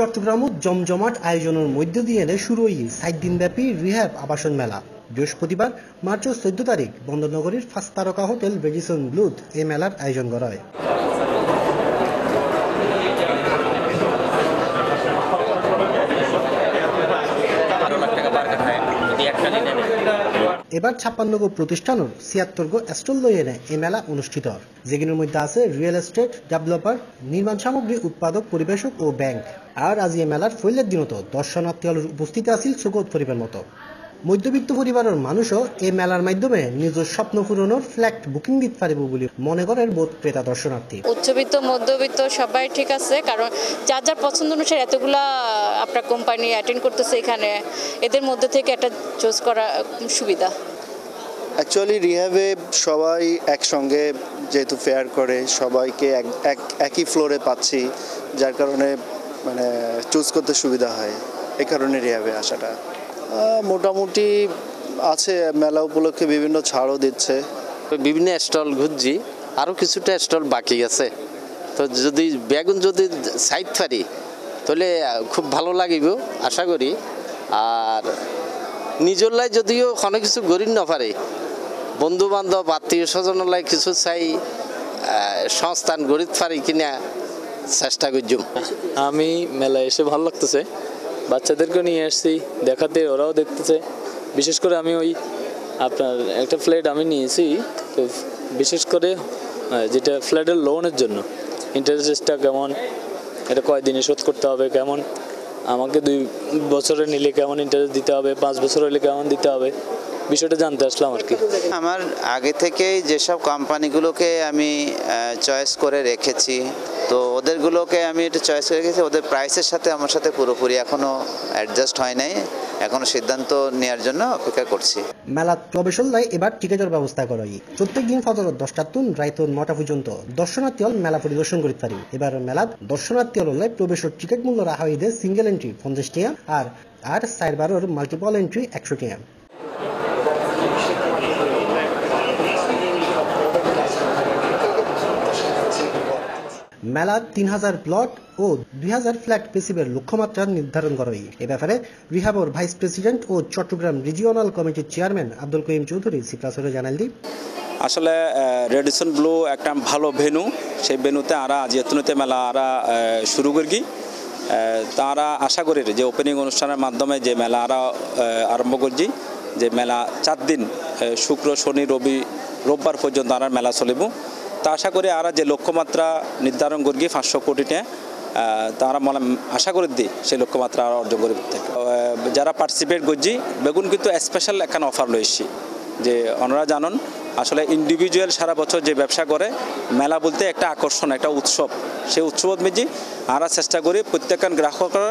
চট্টগ্রামও জমজমাট আয়োজনের মধ্য দিয়ে এলে শুরু হই সাত দিনব্যাপী রিহ্যাব আবাসন মেলা। বৃহস্পতিবার মার্চের চোদ্দ তারিখ, বন্দরনগরীর পাঁচ তারকা হোটেল রেডিসন ব্লুথ এই মেলার আয়োজন করা হয়। একটা এবার ছাপ্পান্ন গো প্রতিষ্ঠান ছিয়াত্তর গো স্টল লই এ মেলা অনুষ্ঠিত। যেগুলোর মধ্যে আছে রিয়েল এস্টেট, ডেভেলপার, নির্মাণ সামগ্রী, উৎপাদক, পরিবেশক ও ব্যাংক। আর আজ এ মেলার ফৈলের দিনত দর্শনার্থী উপস্থিত আছিল সুগত পরিবার মতো। মধ্যবিত্ত পরিবারের মানুষও এই মেলার মাধ্যমে নিজের স্বপ্ন পূরণের ফ্ল্যাট বুকিং দিতে পারিব বলে মনে করেন বোধ ক্রেতা দর্শনার্থী। উচ্চবিত্ত মধ্যবিত্ত সবাই ঠিক আছে কারণ যার যার পছন্দ অনুসারে এতগুলা আপনার কোম্পানি অ্যাটেন্ড করতেছে এখানে এদের মধ্যে থেকে একটা চুজ করা সুবিধা। অ্যাকচুয়ালি রিহ্যাবে সবাই একসঙ্গে যেহেতু ফেয়ার করে সবাইকে এক এক একই ফ্লোরে পাচ্ছি যার কারণে মানে চুজ করতে সুবিধা হয় এই কারণে রিহ্যাবে আসাটা। মোটামুটি আছে মেলা উপলক্ষে বিভিন্ন ছাড়ও দিচ্ছে। বিভিন্ন স্টল ঘুরছি আরও কিছুটা স্টল বাকি আছে। তো যদি বেগুন যদি সাইড পারি তাহলে খুব ভালো লাগিব আশা করি। আর নিজের লাই যদিও কোনো কিছু গরিব না পারে বন্ধু বান্ধব আত্মীয় স্বজনলাই কিছু চাই সংস্থান গরিব পারি কিনা চেষ্টা করছুম। আমি মেলায় এসে ভালো লাগতেছে। বাচ্চাদেরকে নিয়ে আসছি, দেখাতে, ওরাও দেখতেছে। বিশেষ করে আমি ওই আপনার একটা ফ্ল্যাট আমি নিয়েছি, তো বিশেষ করে যেটা ফ্ল্যাটের লোনের জন্য ইন্টারেস্টটা কেমন, এটা কয় দিনে শোধ করতে হবে, কেমন, আমাকে দুই বছরে নিলে কেমন ইন্টারেস্ট দিতে হবে, পাঁচ বছর হলে কেমন দিতে হবে, বিষয়টা জানতে আসলাম আর কি। আমার আগে থেকেই যেসব কোম্পানিগুলোকে আমি চয়েস করে রেখেছি তো ওদেরগুলোকে আমি একটু চয়েস করে গেছি। ওদের প্রাইসের সাথে আমার সাথে পুরোপুরি এখনও অ্যাডজাস্ট হয় নাই। এখনও সিদ্ধান্ত নেওয়ার জন্য অপেক্ষা করছি। মেলাত প্রবেশনলাই এবার টিকেটের ব্যবস্থা করা হয় প্রত্যেক দিন ফজর দশটা তুন রাইত নটা পর্যন্ত। দর্শনার্থী হল মেলা পরিদর্শন করতে পারি। এবার মেলাত দর্শনার্থী হল প্রবেশের টিকিট মূল্য রাখা হইতে সিঙ্গেল এন্ট্রি পঞ্চাশ টাকা আর আর সাইড বারোর মাল্টিপল এন্ট্রি একশো টাকা। মেলা তিন হাজার প্লট ও দুই হাজার ফ্ল্যাট পেসিভের লক্ষ্যমাত্রা নির্ধারণ করা। হয় এ ব্যাপারে রিহাবর ভাইস প্রেসিডেন্ট ও চট্টগ্রাম রিজিওনাল কমিটির চেয়ারম্যান আব্দুল করিম চৌধুরী সিপ্রাসরে জানাল দি। আসলে রেডিসন ব্লু একটা ভালো ভেনু। সেই ভেনুতে আরা আজ এতনতে মেলা আরা শুরু করি তারা আশা করি যে ওপেনিং অনুষ্ঠানের মাধ্যমে যে মেলা আরা আরম্ভ করছি, যে মেলা চার দিন শুক্র, শনি, রবি, রোববার পর্যন্ত আর মেলা চলিব। তা আশা করি আর যে লক্ষ্যমাত্রা নির্ধারণ করি পাঁচশো কোটিতে তারা মনে আশা করে দিই সেই লক্ষ্যমাত্রা আরও অর্জন করে। যারা পার্টিসিপেট করছি, বেগুন কিন্তু স্পেশাল একখান অফার লইছি যে ওনারা জানুন, আসলে ইন্ডিভিজুয়াল সারা বছর যে ব্যবসা করে, মেলা বলতে একটা আকর্ষণ, একটা উৎসব। সেই উৎসব মেজি আমরা চেষ্টা করি প্রত্যেকখান গ্রাহকের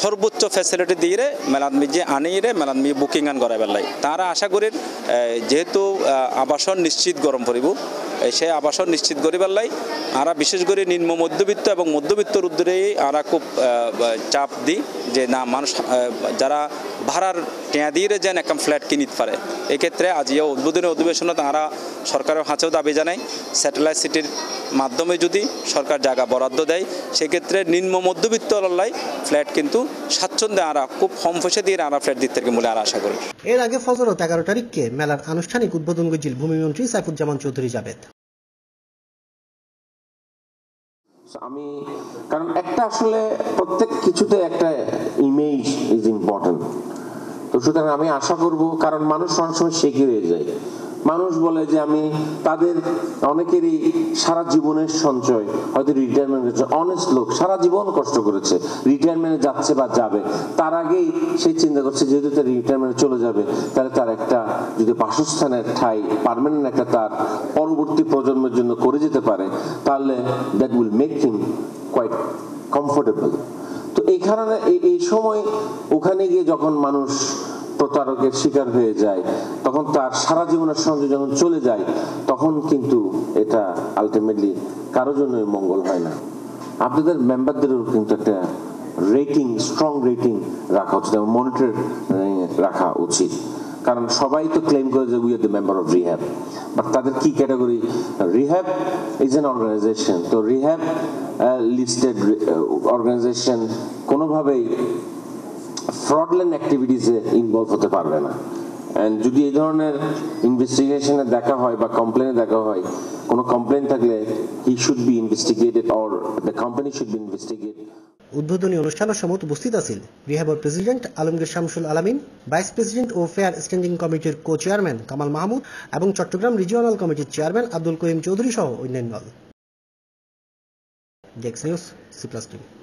সর্বোচ্চ ফ্যাসিলিটি দিয়ে রে মেলাত মিজি আনিয়ে মেলাত মি বুকিং আন করা বেলাই তারা আশা করি যেহেতু আবাসন নিশ্চিত গরম পড়ব সেই আবাসন নিশ্চিত করিবার লাই আমরা বিশেষ করে নিম্ন মধ্যবিত্ত এবং মধ্যবিত্তর রুদ্রেই আমরা খুব চাপ দিই যে না, মানুষ যারা ভাড়ার টেঁয়া দিয়ে যেন একটা ফ্ল্যাট কিনিতে পারে। এক্ষেত্রে আজ এই উদ্বোধনী অধিবেশনে তারা সরকারের হাঁচেও দাবি জানায় স্যাটেলাইট সিটির মাধ্যমে যদি সরকার জায়গা বরাদ্দ দেয় সেক্ষেত্রে নিম্ন মধ্যবিত্ত লাই ফ্ল্যাট কিন্তু স্বাচ্ছন্দ্যে আরা খুব কম পয়সা দিয়ে আরা ফ্ল্যাট দিতে পারবে বলে আর আশা করি। এর আগে ফজরত এগারো তারিখকে মেলার আনুষ্ঠানিক উদ্বোধন করছিল ভূমিমন্ত্রী সাইফুজ্জামান চৌধুরী জাবেদ আমি কারণ একটা আসলে প্রত্যেক কিছুতে একটা ইমেজ ইজ ইম্পর্টেন্ট তো সুতরাং আমি আশা করব, কারণ মানুষ অনেক সময় শেখে হয়ে যায়। মানুষ বলে যে আমি তাদের অনেকেরই সারা জীবনের সঞ্চয় হয়তো রিটায়ারমেন্ট করেছে অনেস্ট লোক সারা জীবন কষ্ট করেছে রিটায়ারমেন্টে যাচ্ছে বা যাবে। তার আগেই সে চিন্তা করছে, যেহেতু তার রিটায়ারমেন্টে চলে যাবে, তাহলে তার একটা যদি বাসস্থানের ঠাই পারমানেন্ট একটা তার পরবর্তী প্রজন্মের জন্য করে যেতে পারে, তাহলে that will make him quite comfortable তো এই কারণে এই সময় ওখানে গিয়ে যখন মানুষ প্রতারকের শিকার হয়ে যায়, তখন তার সারা জীবনের সঙ্গে যখন চলে যায়, তখন কিন্তু এটা আলটিমেটলি কারও জন্যই মঙ্গল হয় না। আপনাদের মেম্বারদেরও কিন্তু একটা রেটিং স্ট্রং রেটিং রাখা উচিত এবং মনিটর রাখা উচিত। কারণ সবাই তো ক্লেম করে যে we are the member of REHAB but তাদের কি category REHAB is an organisation তো রিহ্যাব লিস্টেড অর্গানাইজেশন কোনোভাবেই ফ্রডল্যান্ড অ্যাক্টিভিটিসে ইনভলভ হতে পারবে না। অ্যান্ড যদি এই ধরনের ইনভেস্টিগেশনে দেখা হয় বা কমপ্লেনে দেখা হয়, কোনো কমপ্লেন থাকলে he should be investigated or the company should be investigate উদ্বোধনী অনুষ্ঠানের সময় উপস্থিত আছেন president Alamgir Shamsul Alamin, vice president ও ফেয়ার স্ট্যান্ডিং কমিটির কো চেয়ারম্যান কামাল মাহমুদ এবং চট্টগ্রাম রিজিওনাল কমিটির চেয়ারম্যান আব্দুল করিম চৌধুরী সহ অন্যান্য ডেক্স নিউজ, সি প্লাস টিভি।